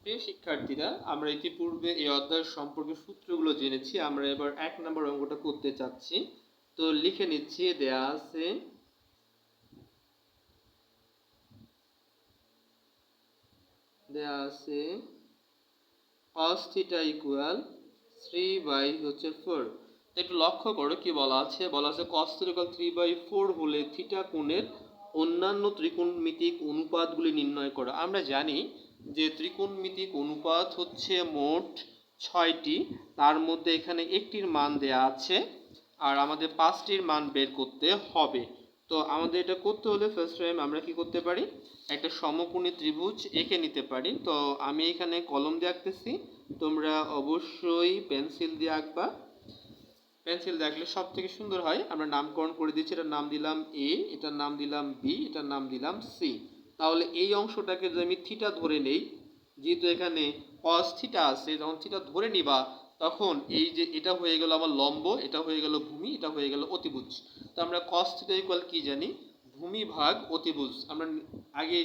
প্রিয় শিক্ষার্থীরা, আমরা ইতিপূর্বে এই অধ্যায় সম্পর্কে সূত্রগুলো জেনেছি, আমরা এবার এক নম্বর অঙ্কটা করতে চাচ্ছি। তো লিখে নিচ্ছি, দেয়া আছে দেয়া আছে, cos theta equal three by হচ্ছে ফোর একটু লক্ষ্য করো কি বলা আছে। বলা আছে cos theta equal three by four হলে থিটা কোণের অন্যান্য ত্রিকোণমিতিক অনুপাতগুলি নির্ণয় করো। আমরা জানি যে ত্রিকোণমিতিক অনুপাত হচ্ছে মোট ছয়টি, তার মধ্যে এখানে একটির মান দেয়া আছে আর আমাদের পাঁচটির মান বের করতে হবে। তো আমাদের এটা করতে হলে ফার্স্ট টাইম আমরা কি করতে পারি? একটা সমকোণী ত্রিভুজ এঁকে নিতে পারি। তো আমি এখানে কলম দিয়ে আঁকতেছি। তোমরা অবশ্যই পেন্সিল দিয়ে আঁকবা। পেন্সিল দিয়ে আঁকলে সব থেকে সুন্দর হয়। আমরা নামকরণ করে দিচ্ছি এটার নাম দিলাম এ এটার নাম দিলাম বি এটার নাম দিলাম সি তাহলে এই অংশটাকে যদি আমি থিটা ধরে নেই, যেহেতু এখানে cos থিটা আছে, যখন থিটা ধরে নিবা, তখন এই যে এটা হয়ে গেল আমার লম্ব, এটা হয়ে গেল ভূমি, এটা হয়ে গেল অতিভুজ। তো আমরা cos থিটা ইকুয়াল কি জানি? ভূমি ভাগ অতিভুজ। আমরা আগে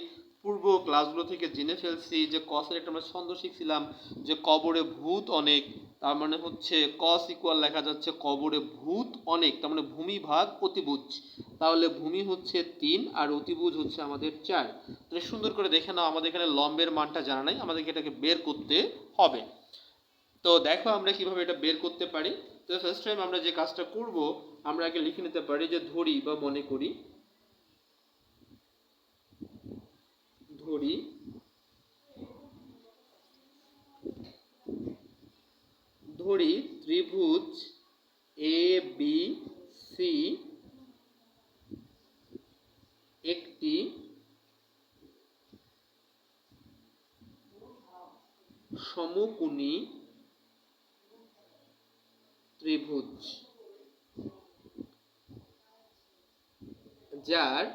পূর্ব ক্লাসগুলো থেকে জেনে ফেলছি যে কসের একটা আমরা ছন্দ শিখছিলাম যে কবরে ভূত অনেক তার মানে হচ্ছে কস ইকুয়াল লেখা যাচ্ছে, কবরে ভূত অনেক, তার মানে ভূমি ভাগ অতিভুজ। তাহলে ভূমি হচ্ছে তিন আর অতিভুজ হচ্ছে আমাদের চার। তাহলে সুন্দর করে দেখে নাও, আমাদের এখানে লম্বের মানটা জানা নাই, আমাদেরকে এটাকে বের করতে হবে। তো দেখো আমরা কীভাবে এটা বের করতে পারি। তো ফার্স্ট টাইম আমরা যে কাজটা করব, আমরা আগে লিখে নিতে পারি যে ধরি বা মনে করি। ধরি ধরি ত্রিভুজ এ বি সি একটি সমকোণী ত্রিভুজ যার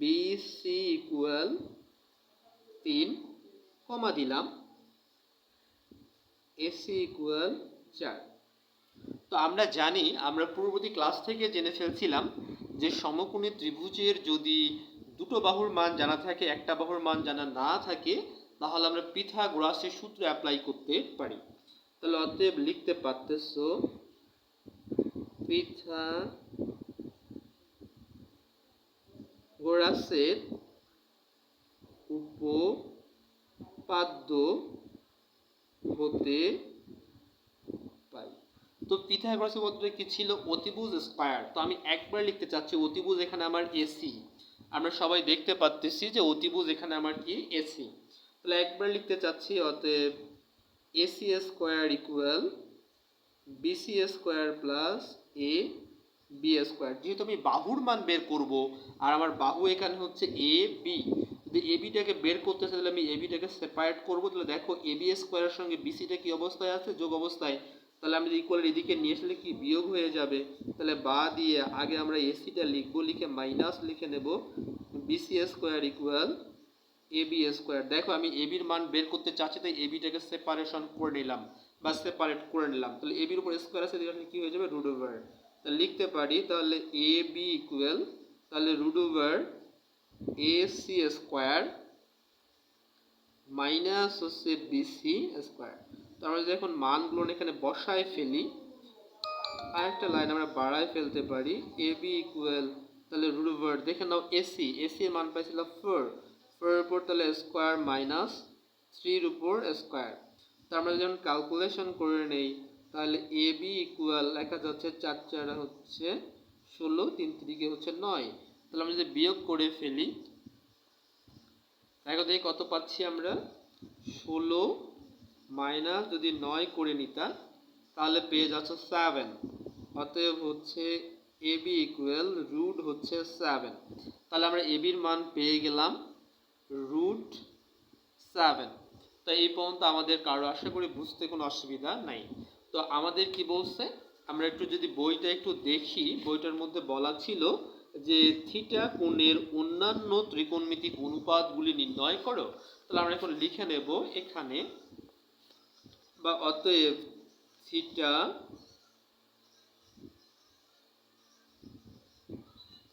বিসি ইকুয়াল তিন কমা দিলাম। এসি ইকুয়াল চার। তো আমরা জানি, আমরা পূর্ববর্তী ক্লাস থেকে জেনে ফেলছিলাম যে সমকোণী ত্রিভুজের যদি দুটো বাহুর মান জানা থাকে, একটা বাহুর মান জানা না থাকে, তাহলে আমরা পিথাগোরাসের সূত্র অ্যাপ্লাই করতে পারি। তাহলে অতএব লিখতে পারতেছো পিঠা গোরাসের উপপাদ্য হতে পাই তো পিথাগোরাসের পদ্ধতি কি ছিল? অতিভুজ স্কয়ার। তো আমি একবার লিখতে চাচ্ছি, অতিভুজ এখানে আমার এসি আমরা সবাই দেখতে পাচ্তেছি যে অতিভুজ এখানে আমার কি? এসি তাহলে একবার লিখতে চাচ্ছি, অতএব AC square equal BC square plus A B square. যেহেতু আমি বাহুর মান বের করব, আর আমার বাহু এখানে হচ্ছে এ বি যদি এ বিটাকে বের করতে চাই তাহলে আমি এ বিটাকে সেপারেট করব। তাহলে দেখো এ বি স্কোয়ারের সঙ্গে বিসিটা কি অবস্থায় আছে? যোগ অবস্থায়। তাহলে আমি ইকুয়াল এদিকে নিয়ে আসলে কি বিয়োগ হয়ে যাবে? তাহলে বা দিয়ে আগে আমরা এসিটা লিখব, লিখে মাইনাস লিখে নেব। BC square equal A B square দেখো আমি এ বির মান বের করতে চাচ্ছি, তাই এ বিটাকে সেপারেশন করে নিলাম বা সেপারেট করে নিলাম। তাহলে এ বির উপর স্কোয়ার আছে এখানে কি হয়ে যাবে? রুট ওভার তাহলে লিখতে পারি, তাহলে এ বি ইকুয়াল তাহলে root over A C square minus হচ্ছে বিসি স্কোয়ার তো আমরা যদি এখন মানগুলো এখানে বসায় ফেলি, আরেকটা লাইন আমরা বাড়ায় ফেলতে পারি। এ বি ইকুয়াল তাহলে রুট দেখে নাও এসি এসি এর মান পাইছিলাম ফোর ফোরের উপর তাহলে স্কোয়ার মাইনাস থ্রির উপর স্কোয়ার তো আমরা যখন ক্যালকুলেশন করে নেই, তাহলে এ বি ইকুয়াল লেখা যাচ্ছে চার চার হচ্ছে ষোলো, তিন তিরিকে হচ্ছে নয়। তাহলে আমরা যদি বিয়োগ করে ফেলি, দেখো দেখি কত পাচ্ছি আমরা? ষোলো মাইনাস যদি নয় করে নিতাম, তাহলে পেয়ে যাচ্ছে সেভেন অতএব হচ্ছে এ বি ইকুয়াল রুট হচ্ছে সেভেন তাহলে আমরা এ বির মান পেয়ে গেলাম রুট সেভেন তো এই পর্যন্ত আমাদের কারও আশা করি বুঝতে কোনো অসুবিধা নাই। তো আমাদের কি বলছে? আমরা একটু যদি বইটা একটু দেখি, বইটার মধ্যে বলা ছিল যে থিটা কোণের অন্যান্য ত্রিকোণমিতিক অনুপাতগুলি নির্ণয় করো, তাহলে আমরা এখন লিখে নেব এখানে, বা অতএব থিটা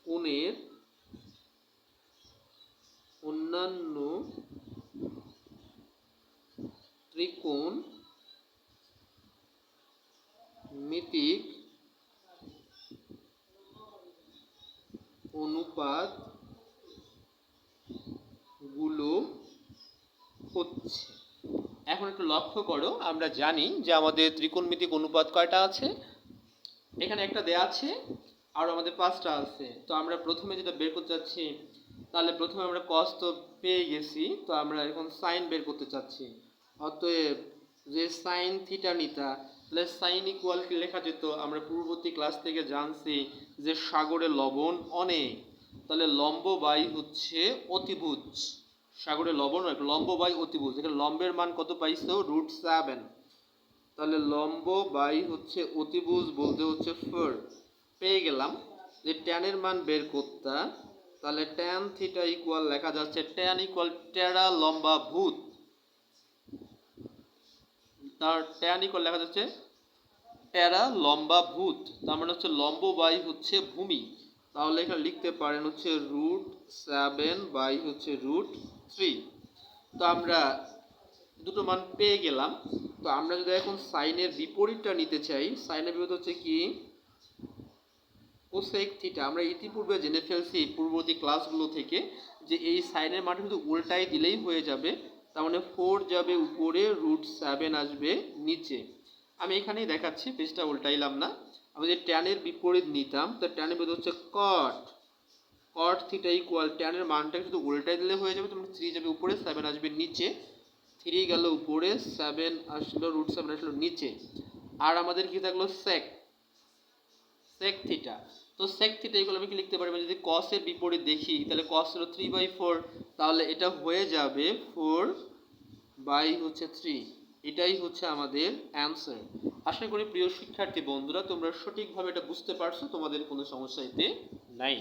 কোণের অন্যান্য ত্রিকোণ অনুপাতগুলো হচ্ছে। এখন একটু লক্ষ্য করো, আমরা জানি যে আমাদের ত্রিকোণমিতিক অনুপাত কয়টা আছে? এখানে একটা দেয়া আছে, আর আমাদের পাঁচটা আছে। তো আমরা প্রথমে যেটা বের করতে চাচ্ছি, তাহলে প্রথমে আমরা কস তো পেয়ে গেছি, তো আমরা এখন সাইন বের করতে চাচ্ছি। অতএব যে সাইন থিটা নিতা তাহলে সাইন ইকুয়াল কি লেখা যেত। আমরা পূর্ববর্তী ক্লাস থেকে জানছি যে সাগরে লবণ অনেক। তাহলে লম্ব বাই হচ্ছে অতিভুজ। সাগরে লবণ অনেক, লম্ব বাই অতিভুজ। এখানে লম্বের মান কত পাইছো? রুট সেভেন তাহলে লম্ব বাই হচ্ছে অতিভুজ বলতে হচ্ছে ফোর পেয়ে গেলাম। যে ট্যানের মান বের করতা, তাহলে ট্যান থিটা ইকুয়াল লেখা যাচ্ছে ট্যান ইকুয়াল টেরা লম্বা ভূত। তার ট্যান ইকুয়াল লেখা যাচ্ছে টেরা লম্বা ভূত তার মানে হচ্ছে লম্ব বাই হচ্ছে ভূমি। তাহলে এখানে লিখতে পারেন হচ্ছে রুট সেভেন বাই হচ্ছে রুট থ্রি। তো আমরা দুটো মান পেয়ে গেলাম। তো আমরা যদি এখন সাইনের বিপরীতটা নিতে চাই, সাইনের বিপরীত হচ্ছে কি? Cosec theta. আমরা ইতিপূর্বে জেনে ফেলছি পূর্ববর্তী ক্লাসগুলো থেকে যে এই সাইনের মানটা শুধু উল্টাই দিলেই হয়ে যাবে। তার মানে ফোর যাবে উপরে রুট সেভেন আসবে নিচে। আমি এখানেই দেখাচ্ছি পেজটা উল্টাইলাম না। আমি যে ট্যানের বিপরীত নিতাম, তো ট্যানের বিপরীত হচ্ছে কট কট থিটা ইকুয়াল ট্যানের মানটা শুধু উল্টাই দিলে হয়ে যাবে তোমার থ্রি যাবে উপরে সেভেন আসবে নিচে। থ্রি গেল উপরে সেভেন আসলো রুট সেভেন আসলো নিচে। আর আমাদের কি থাকল? সেক সেক থিটা তো সেক থিটা এগুলো আমি কি লিখতে পারব যদি কসের বিপরীত দেখি, তাহলে কস হলো থ্রি বাই ফোর তাহলে এটা হয়ে যাবে ফোর বাই হচ্ছে থ্রি এটাই হচ্ছে আমাদের অ্যান্সার আশা করি প্রিয় শিক্ষার্থী বন্ধুরা, তোমরা সঠিকভাবে এটা বুঝতে পারছ, তোমাদের কোনো সমস্যা এতে নাই।